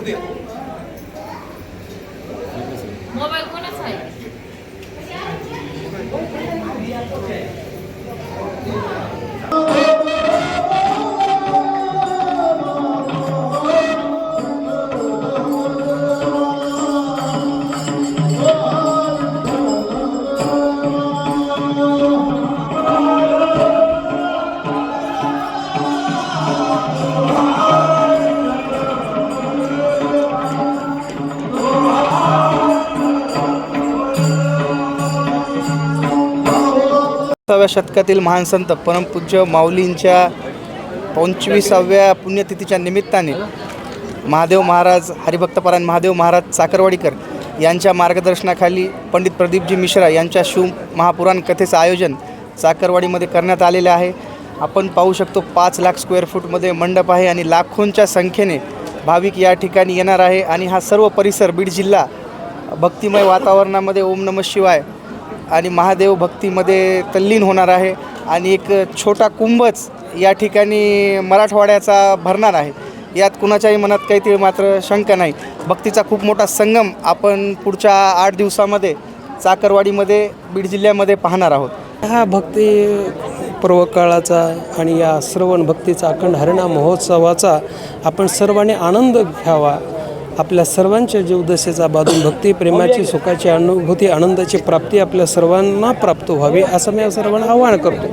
两个脸红。सत्ताव्या शतकातील महान संत परमपूज्य माऊलींच्या पंचवीसाव्या पुण्यतिथीच्या निमित्ताने महादेव महाराज हरिभक्तपरायण महादेव महाराज साखरवाडीकर यांच्या मार्गदर्शनाखाली पंडित प्रदीपजी मिश्रा यांच्या शिव महापुराण कथेचं आयोजन साखरवाडीमध्ये करण्यात आलेले आहे. आपण पाहू शकतो पाच लाख स्क्वेअर फूटमध्ये मंडप आहे आणि लाखोंच्या संख्येने भाविक या ठिकाणी येणार आहे. आणि हा सर्व परिसर बीड जिल्हा भक्तिमय वातावरणामध्ये ओम नम शिवाय आणि महादेव भक्तीमध्ये तल्लीन होणार आहे आणि एक छोटा कुंभच या ठिकाणी मराठवाड्याचा भरणार आहे. यात कुणाच्याही मनात काहीतरी मात्र शंका नाही. भक्तीचा खूप मोठा संगम आपण पुढच्या आठ दिवसामध्ये चाकरवाडीमध्ये बीड जिल्ह्यामध्ये पाहणार आहोत. हा भक्ती पूर्वकाळाचा आणि या श्रवण भक्तीचा अखंड हरणा महोत्सवाचा आपण सर्वांनी आनंद घ्यावा. आपल्या सर्वांच्या जीवदशेचा बाजून भक्ती प्रेमाची सुखाची अनुभूती आनंदाची प्राप्ती आपल्या सर्वांना प्राप्त व्हावी असं मी सर्वांना आवाहन करतो.